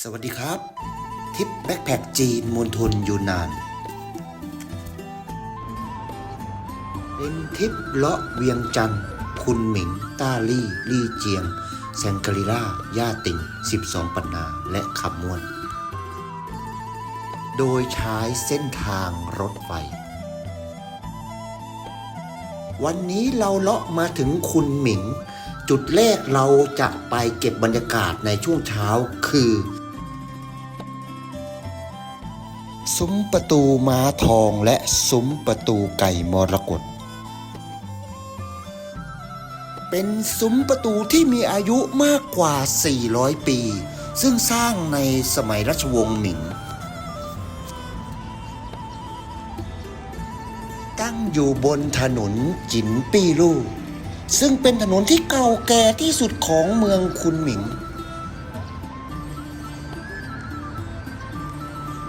สวัสดีครับทริปแบ็คแพคจีนมณฑลยูนนาน เป็นทริปเลาะเวียงจันทร์คุนหมิง ต้าลี่ ลี่เจียง แซงกรีล่า ย่าติ่ง 12 ปันนา และขับมวน โดยใช้เส้นทางรถไฟ วันนี้เราเลาะมาถึงคุนหมิงจุดแรกเราจะไปเก็บบรรยากาศในช่วงเช้าคือ ซุ้มประตูม้าทองและซุ้มประตูไก่มรกตเป็นซุ้มประตูที่มีอายุมากกว่า 400 ปี ซึ่งสร้างในสมัยรัชวงศ์หมิง ตั้งอยู่บนถนนจินปี้ลู่ซึ่งเป็นถนนที่เก่าแก่ที่สุดของเมืองคุนหมิง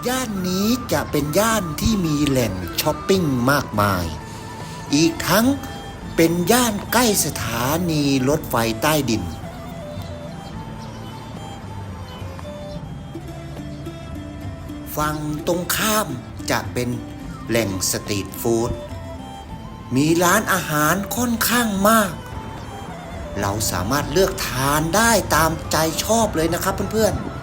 ย่านนี้จะเป็นย่านที่มีแหล่งช้อปปิ้งมากมาย อีกทั้งเป็นย่านใกล้สถานีรถไฟใต้ดิน ฝั่งตรงข้ามจะเป็นแหล่งสตรีทฟู้ด มีร้านอาหารค่อนข้างมาก เราสามารถเลือกทานได้ตามใจชอบเลยนะครับเพื่อนๆ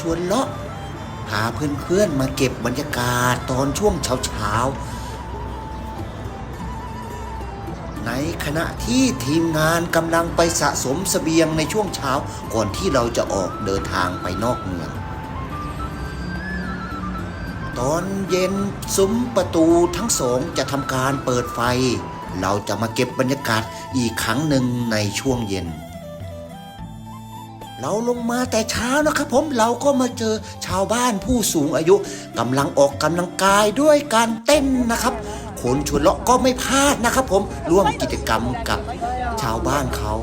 ชวนเลาะพาเพื่อนๆมาเก็บบรรยากาศตอนช่วงเช้าๆ ในขณะที่ทีมงานกำลังไปสะสมเสบียงในช่วงเช้าก่อนที่เราจะออกเดินทางไปนอกเมือง ตอนเย็นซุ้มประตูทั้งสองจะทำการเปิดไฟ เราจะมาเก็บบรรยากาศอีกครั้งหนึ่งในช่วงเย็น เราลงมาแต่เช้านะครับผมเราก็มาเจอชาวบ้านผู้สูงอายุกำลังออกกำลังกายด้วยการเต้นนะครับคนชวนเลาะก็ไม่พลาดนะครับผมร่วมกิจกรรมกับชาวบ้านเขา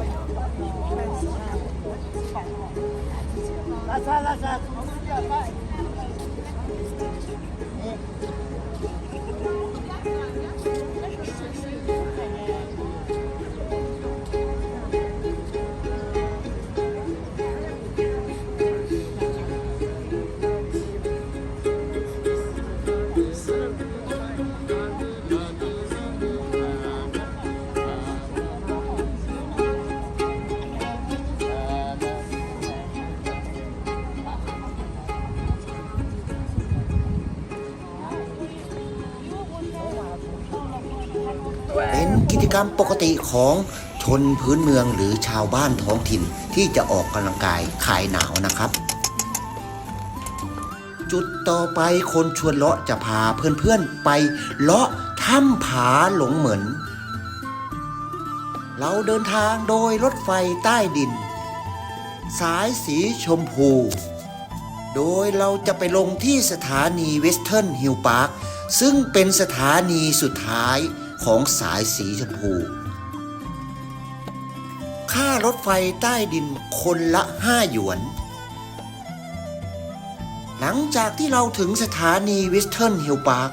ติของชนพื้นเมืองหรือชาวบ้านท้องถิ่นที่จะออกกำลังกายคลายหนาวนะครับ จุดต่อไปคนชวนเลาะจะพาเพื่อนๆไปเลาะถ้ำผาหลงเหมือน เราเดินทางโดยรถไฟใต้ดิน สายสีชมพู โดยเราจะไปลงที่สถานีเวสเทิร์นฮิลพาร์คซึ่งเป็นสถานีสุดท้ายของสายสีชมพู ค่ารถไฟใต้ดินคนละห้าหยวน หลังจากที่เราถึงสถานีวิสเทิร์นฮิลพาร์ค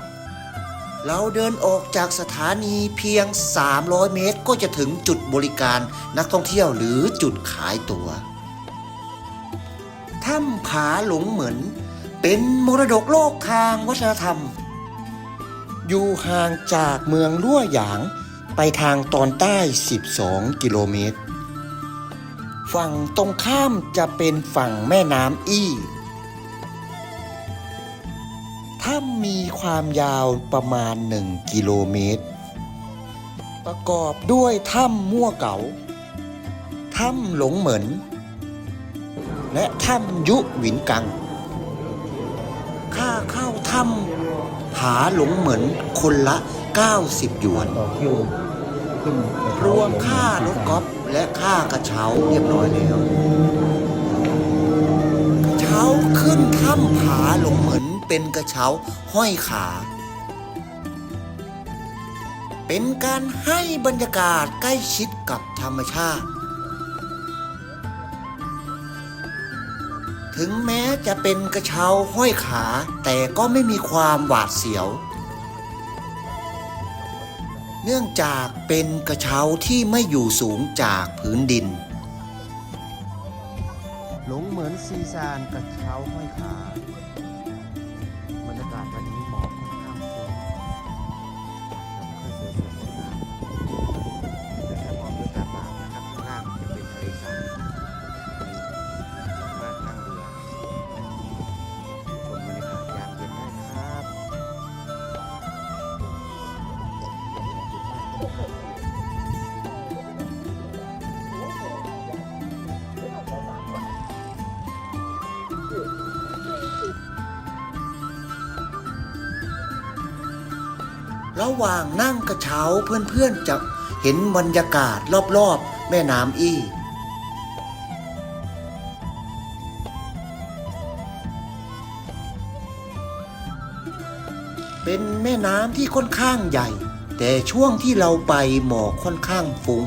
เราเดินออกจากสถานีเพียง 300 เมตรก็จะถึงจุดบริการนักท่องเที่ยวหรือจุดขายตัว๋วถ้ำผาหลงเหมือน เป็นมรดกโลกทางวัฒนธรรม อยู่ห่างจากเมืองลั่วหยางไปทางตอนใต้ 12 กิโลเมตร ฝั่งตรงข้ามจะเป็นฝั่งแม่น้ำอี้ถ้ำมีความยาวประมาณ 1 กิโลเมตร ประกอบด้วยถ้ำมั่วเก๋าถ้ำหลงเหมือนและถ้ำยุหวินกัง ค่าเข้าถ้ำผาหลงเหมือนคนละ 90 หยวนต่อคิวน รวมค่ารถกอล์ฟ และค่ากระเช้าเรียบร้อยแล้วกระเช้าขึ้นถ้ำผาหลงเหมือนเป็นกระเช้าห้อยขา เป็นการให้บรรยากาศใกล้ชิดกับธรรมชาติ ถึงแม้จะเป็นกระเช้าห้อยขาแต่ก็ไม่มีความหวาดเสียว เนื่องจากเป็นกระเช้าที่ไม่อยู่สูงจากพื้นดิน หลงเหมือนซีซานกระเช้าห้อยขา ระหว่างนั่งกระเช้าเพื่อนๆจะเห็นบรรยากาศรอบๆ แม่น้ำอี้เป็นแม่น้ำที่ค่อนข้างใหญ่ แต่ช่วงที่เราไปหมอกค่อนข้างฟุง้ง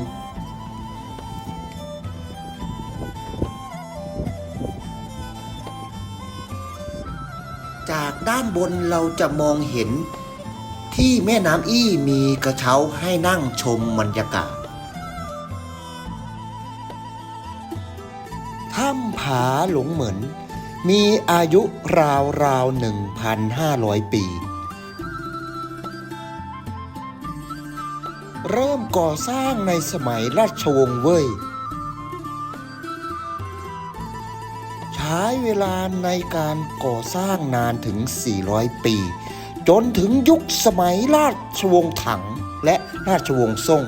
จากด้านบนเราจะมองเห็น ที่แม่น้ำอี้มีกระเช้าให้นั่งชมบรรยากาศ ถ้ำผาหลงเหมือน มีอายุราวราว 1,500 ปี เริ่มก่อสร้างในสมัยราชวงศ์เว่ยใช้เวลาในการก่อสร้างนานถึง 400 ปี จนถึงยุคสมัยราชวงศ์ถังและราชวงศ์ซ่ง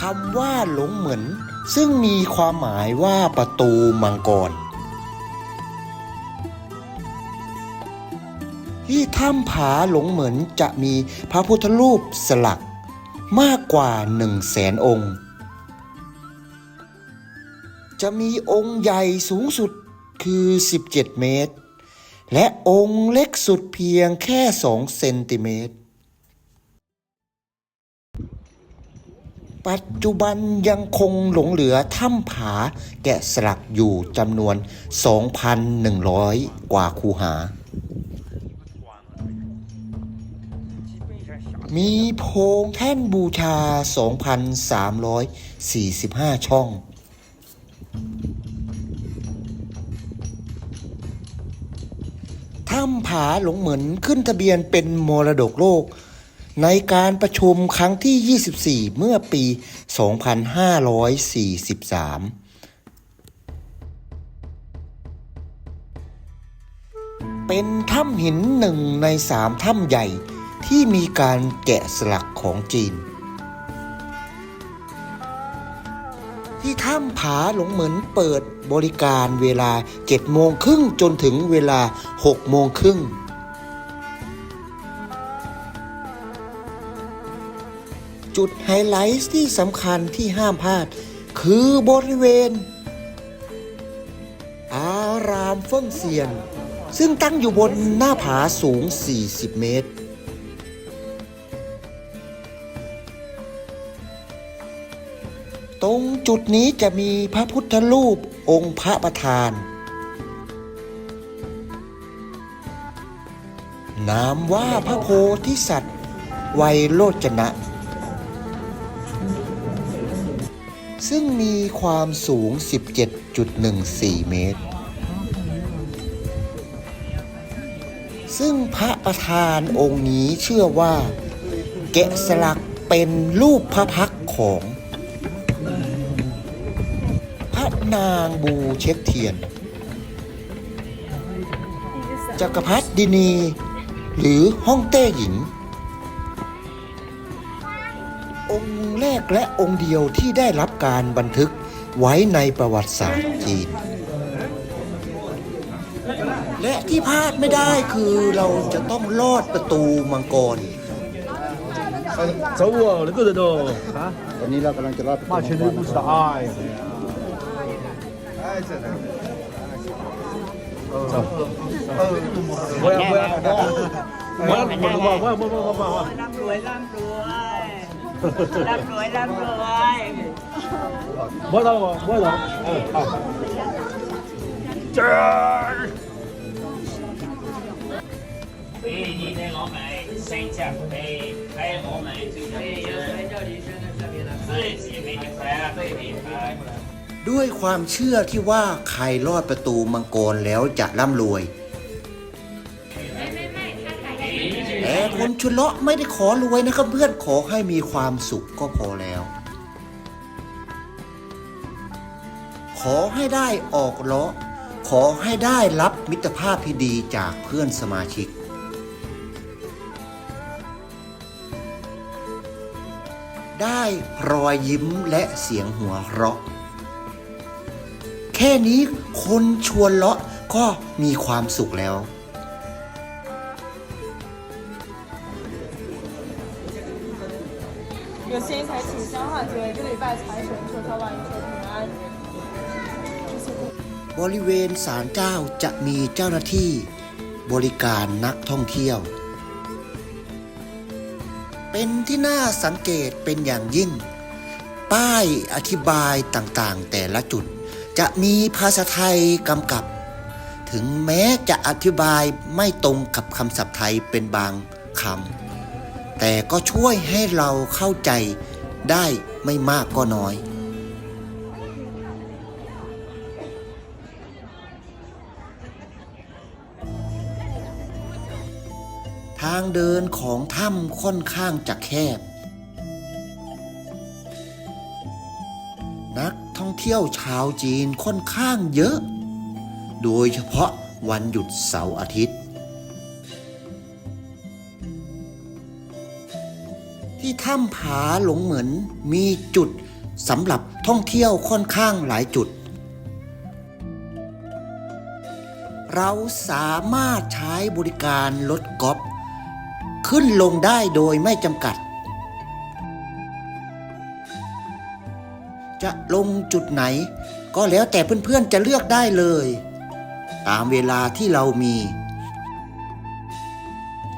คำว่าหลงเหมือน ซึ่งมีความหมายว่าประตูมังกร ที่ถ้ำผาหลงเหมือนจะมีพระพุทธรูปสลักมากกว่าหนึ่งแสนองค์ จะมีองค์ใหญ่สูงสุดคือ 17 เมตร และองค์เล็กสุดเพียงแค่2เซนติเมตร ปัจจุบันยังคงหลงเหลือถ้ำผาแกะสลักอยู่จำนวน 2,100 กว่าคูหา มีโพงแท่นบูชา 2,345 ช่องำผาหลงเหมือนขึ้นทะเบียนเป็นมรดกโลก ในการประชุมครั้งที่ 24 เมื่อปี 2543เป็นถ้ำหินหนึ่งในสามถ้ำใหญ่ที่มีการแกะสลักของจีน ที่ถ้ำผาหลงเหมือนเปิดบริการเวลา7โมงครึ่งจนถึงเวลา6โมงครึ่งจุดไฮไลท์ที่สำคัญที่ห้ามพลาด คือบริเวณ อารามเฟิ่งเซียน ซึ่งตั้งอยู่บนหน้าผาสูง 40 เมตร รงจุดนี้จะมีพระพุทธรูปองค์พระประธาน นามว่าพระโพธิสัตว์ไวยโรจนะ ซึ่งมีความสูง 17.14 เมตร ซึ่งพระประธานองค์นี้เชื่อว่า แกะสลักเป็นรูปพระพักของพระนางบูเช็คเทียน จักรพรรดินี หรือฮ่องเต้หญิง องค์แรกและองค์เดียวที่ได้รับการบันทึกไว้ในประวัติศาสตร์จีน และที่พลาดไม่ได้คือเราจะต้องลอดประตูมังกร 走我那个人哦，啊， ตอนนี้เรากำลังจะลอดประตู 那 มัง 全 ก 都 ร mới đâu mua mới mua mua mua Làm làm Trời Bây mày xây chặt đây Đây lỗ mày xây chặt đây Xây chặt đây Xây chặt đây ด้วยความเชื่อที่ว่าใครลอดประตูมังกรแล้วจะร่ำรวย แต่คนชุนเลาะไม่ได้ขอรวยนะครับเพื่อนขอให้มีความสุขก็พอแล้ว ขอให้ได้ออกเลาะ ขอให้ได้รับมิตรภาพที่ดีจากเพื่อนสมาชิกได้รอยยิ้มและเสียงหัวเราะ แค่นี้คนชวนเลาะก็มีความสุขแล้ว 有些才请香哈节，这礼拜财神求他万一求平安。 บริเวณศาลเจ้าจะมีเจ้าหน้าที่บริการนักท่องเที่ยว เป็นที่น่าสังเกตเป็นอย่างยิ่ง ป้ายอธิบายต่างๆ แต่ละจุด จะมีภาษาไทยกำกับ ถึงแม้จะอธิบายไม่ตรงกับคำศัพท์ไทยเป็นบางคำแต่ก็ช่วยให้เราเข้าใจได้ไม่มากก็น้อยทางเดินของถ้ำค่อนข้างจะแคบ เที่ยวชาวจีนค่อนข้างเยอะ โดยเฉพาะวันหยุดเสาร์อาทิตย์ ที่ถ้ำผาหลงเหมือนมีจุดสำหรับท่องเที่ยวค่อนข้างหลายจุด เราสามารถใช้บริการรถกอล์ฟขึ้นลงได้โดยไม่จำกัด จะลงจุดไหน ก็แล้วแต่เพื่อนๆจะเลือกได้เลย ตามเวลาที่เรามี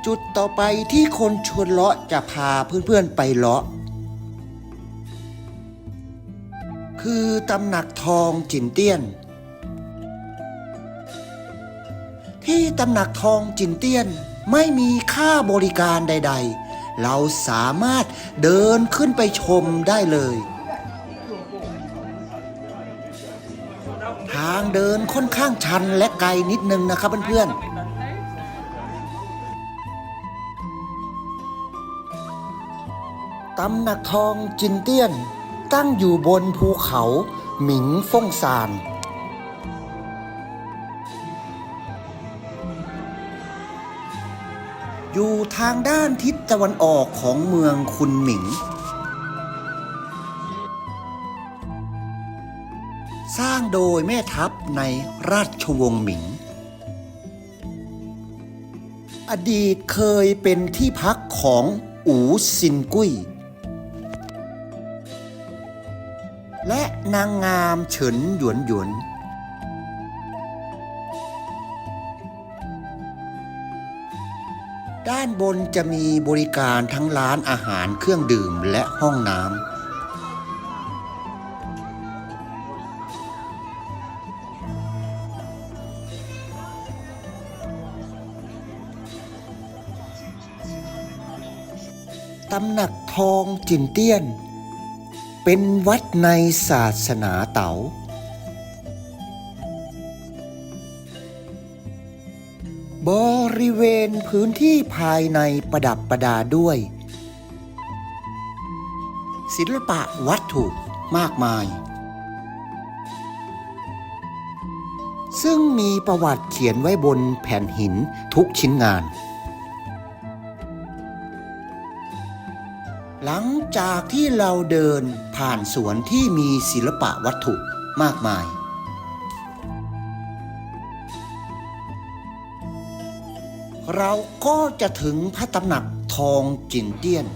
จุดต่อไปที่คนชวนเลาะจะพาเพื่อนๆไปเลาะ คือตำหนักทองจินเตี้ยน ที่ตำหนักทองจินเตี้ยนไม่มีค่าบริการใด ๆ เราสามารถเดินขึ้นไปชมได้เลย เดินค่อนข้างชันและไกลนิดนึงนะครับเพื่อนๆตำหนักทองจินเตี้ยน ตั้งอยู่บนภูเขาหมิงฟงซาน อยู่ทางด้านทิศตะวันออกของเมืองคุนหมิง โดยแม่ทัพในราชวงศ์หมิง อดีตเคยเป็นที่พักของอูซินกุ้ย และนางงามเฉินหยวนหยวนด้านบนจะมีบริการทั้งร้านอาหารเครื่องดื่มและห้องน้ำ ตำหนักทองจินเตี้ยน เป็นวัดในศาสนาเต๋า บริเวณพื้นที่ภายในประดับประดาด้วย ศิลปะวัตถุมากมาย ซึ่งมีประวัติเขียนไว้บนแผ่นหินทุกชิ้นงาน หลังจากที่เราเดินผ่านสวนที่มีศิลปะวัตถุมากมาย เราก็จะถึงพระตำหนักทองจินเตี้ยน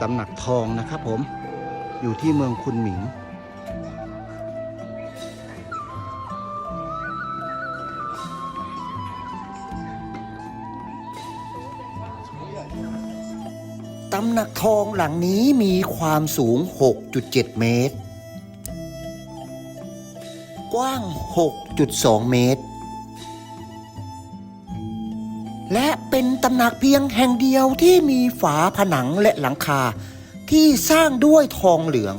ตำหนักทองนะครับผม อยู่ที่เมืองคุนหมิง ตำหนักทองหลังนี้มีความสูง 6.7 เมตร กว้าง 6.2 เมตร และเป็นตำหนักเพียงแห่งเดียวที่มีฝาผนังและหลังคา ที่สร้างด้วยทองเหลือง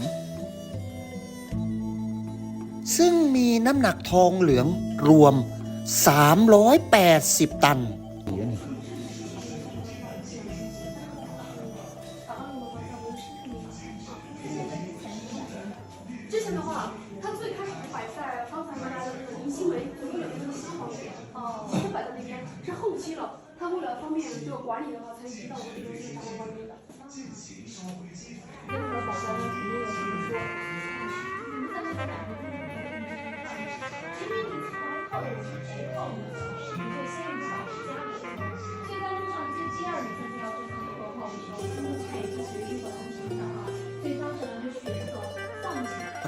ซึ่งมีน้ำหนักทองเหลืองรวม 380 ตัน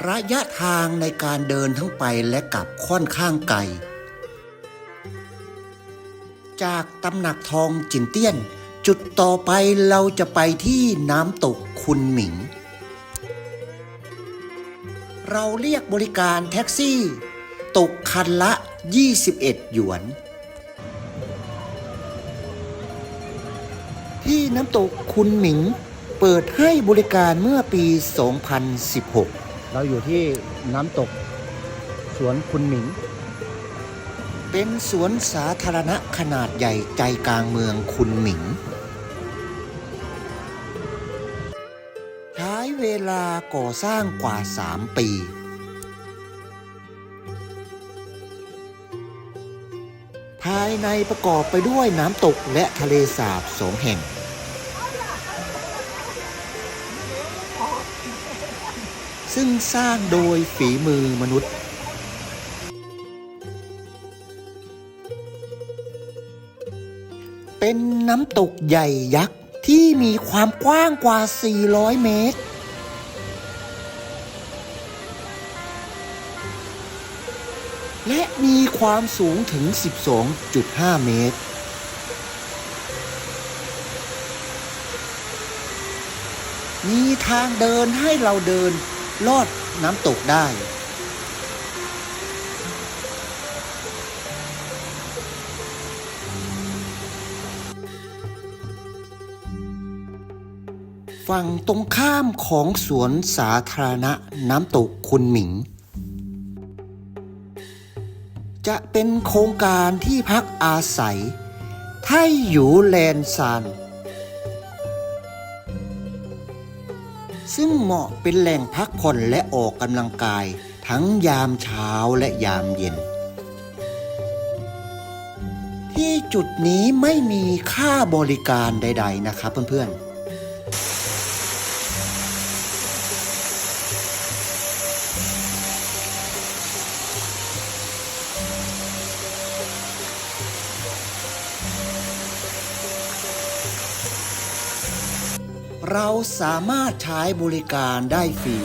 ระยะทางในการเดินทั้งไปและกลับค่อนข้างไกล จากตำหนักทองจินเตี้ยน จุดต่อไปเราจะไปที่น้ำตกคุณหมิง เราเรียกบริการแท็กซี่ ตกคันละ 21 หยวน ที่น้ำตกคุณหมิงเปิดให้บริการเมื่อปี 2016 เราอยู่ที่น้ำตกสวนคุณหมิง เป็นสวนสาธารณะขนาดใหญ่ใจกลางเมืองคุณหมิง ใช้เวลาก่อสร้างกว่า 3 ปีภายในประกอบไปด้วยน้ำตกและทะเลสาบสองแห่ง ซึ่งสร้างโดยฝีมือมนุษย์ เป็นน้ำตกใหญ่ยักษ์ที่มีความกว้างกว่า 400 เมตร และมีความสูงถึง 12.5 เมตรมีทางเดินให้เราเดิน ลอดน้ำตกได้ ฝั่งตรงข้ามของสวนสาธารณะน้ำตกคุณหมิง จะเป็นโครงการที่พักอาศัยไทอยู่แลนซาน ซึ่งเหมาะเป็นแหล่งพักผ่อนและออกกำลังกาย ทั้งยามเช้าและยามเย็น ที่จุดนี้ไม่มีค่าบริการใด ๆ นะครับเพื่อนๆ เราสามารถใช้บริการได้ฟรี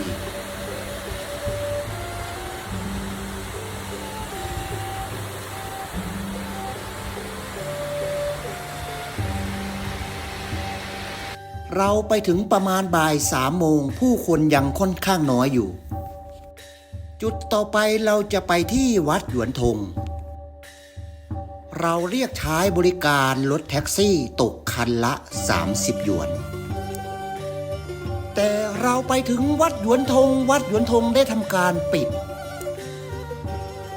เราไปถึงประมาณบ่ายสามโมงผู้คนยังค่อนข้างน้อยอยู่ จุดต่อไปเราจะไปที่วัดหยวนทง เราเรียกใช้บริการรถแท็กซี่ตกคันละ 30 หยวน เราไปถึงวัดหยวนทง วัดหยวนทงได้ทำการปิด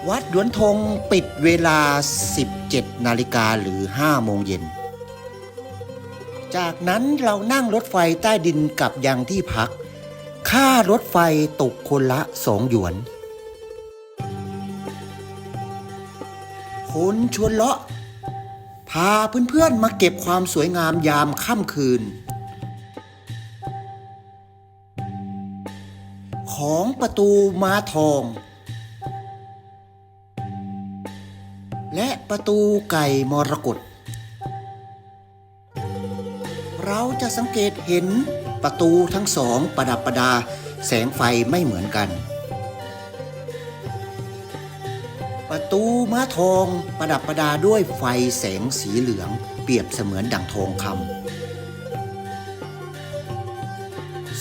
วัดหยวนทงปิดเวลา 17 นาฬิกาหรือ 5 โมงเย็น จากนั้นเรานั่งรถไฟใต้ดินกลับยังที่พัก ค่ารถไฟตกคนละสองหยวนคนชวนเลาะ พาเพื่อนๆมาเก็บความสวยงามยามค่ำคืน ของประตูม้าทอง และประตูไก่มรกตเราจะสังเกตเห็นประตูทั้งสองประดับประดา แสงไฟไม่เหมือนกัน ประตูม้าทองประดับประดาด้วยไฟแสงสีเหลือง เปรียบเสมือนดั่งทองคำ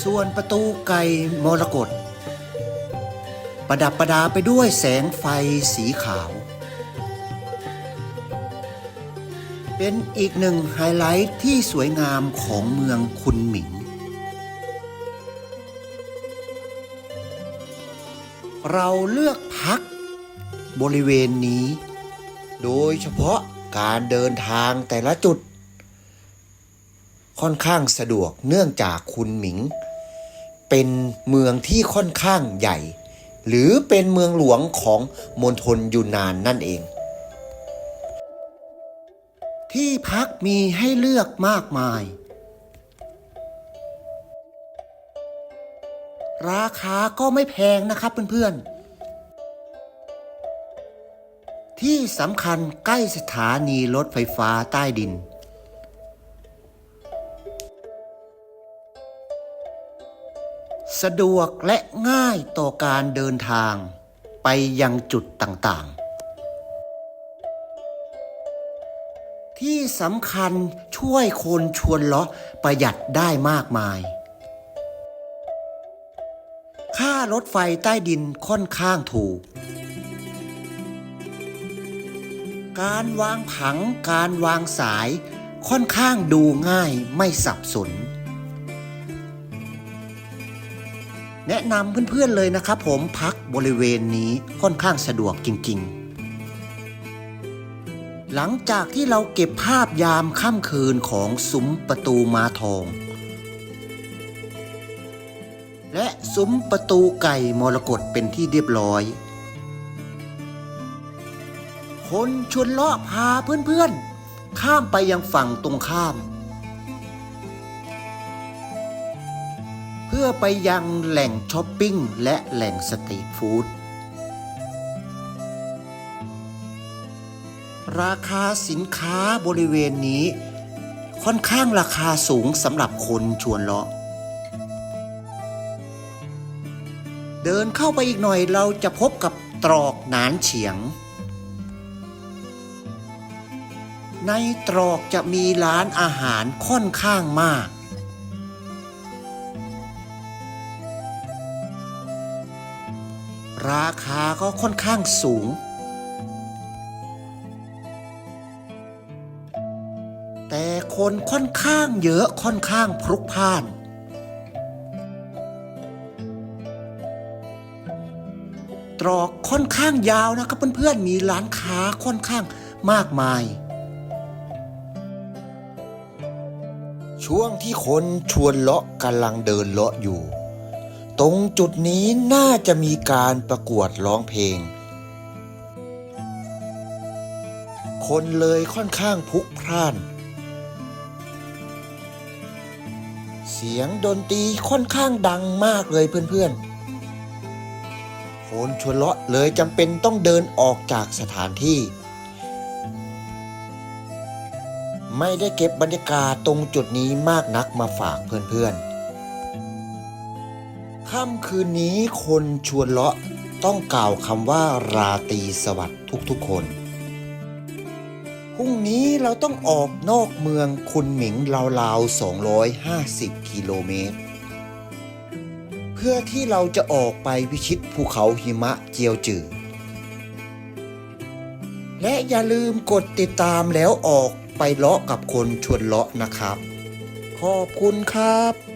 ส่วนประตูไก่มรกต ประดับประดาไปด้วยแสงไฟสีขาว เป็นอีกหนึ่งไฮไลท์ที่สวยงามของเมืองคุนหมิง เราเลือกพักบริเวณนี้ โดยเฉพาะการเดินทางแต่ละจุด ค่อนข้างสะดวกเนื่องจากคุนหมิง เป็นเมืองที่ค่อนข้างใหญ่ หรือเป็นเมืองหลวงของมณฑลยูนนานนั่นเอง ที่พักมีให้เลือกมากมาย ราคาก็ไม่แพงนะครับเพื่อนๆ ที่สำคัญใกล้สถานีรถไฟฟ้าใต้ดิน สะดวกและง่ายต่อการเดินทางไปยังจุดต่างๆ ที่สำคัญช่วยคนชวนเลาะประหยัดได้มากมาย ค่ารถไฟใต้ดินค่อนข้างถูก การวางผังการวางสายค่อนข้างดูง่ายไม่สับสน แนะนำเพื่อนๆเลยนะครับผมพักบริเวณนี้ค่อนข้างสะดวกจริงๆ หลังจากที่เราเก็บภาพยามค่ำคืนของซุ้มประตูมาทอง และซุ้มประตูไก่มรกตเป็นที่เรียบร้อย คนชวนเลาะพาเพื่อนๆ ข้ามไปยังฝั่งตรงข้าม พื่อไปยังแหล่งช้อปปิ้งและแหล่งสตรีทฟู้ดราคาสินค้าบริเวณนี้ ค่อนข้างราคาสูงสำหรับคนชวนเลาะ เดินเข้าไปอีกหน่อยเราจะพบกับตรอกหนานเฉียง ในตรอกจะมีร้านอาหารค่อนข้างมาก ราคาก็ค่อนข้างสูง แต่คนค่อนข้างเยอะค่อนข้างพลุกพล่าน ตรอกค่อนข้างยาวนะครับเพื่อนๆมีร้านค้าค่อนข้างมากมาย ช่วงที่คนชวนเลาะกำลังเดินเลาะอยู่ ตรงจุดนี้น่าจะมีการประกวดร้องเพลง คนเลยค่อนข้างพลุกพล่าน เสียงดนตรีค่อนข้างดังมากเลยเพื่อนๆ โคนชวนเลาะเลยจำเป็นต้องเดินออกจากสถานที่ ไม่ได้เก็บบรรยากาศตรงจุดนี้มากนักมาฝากเพื่อนๆ ค่ำคืนนี้คนชวนเลาะต้องกล่าวคำว่าราตรีสวัสดิ์ทุกๆคนพรุ่งนี้เราต้องออกนอกเมืองคุนหมิงราวๆ 250 กิโลเมตร เพื่อที่เราจะออกไปพิชิตภูเขาหิมะเจียวจือ และอย่าลืมกดติดตามแล้วออกไปเลาะกับคนชวนเลาะนะครับ ขอบคุณครับ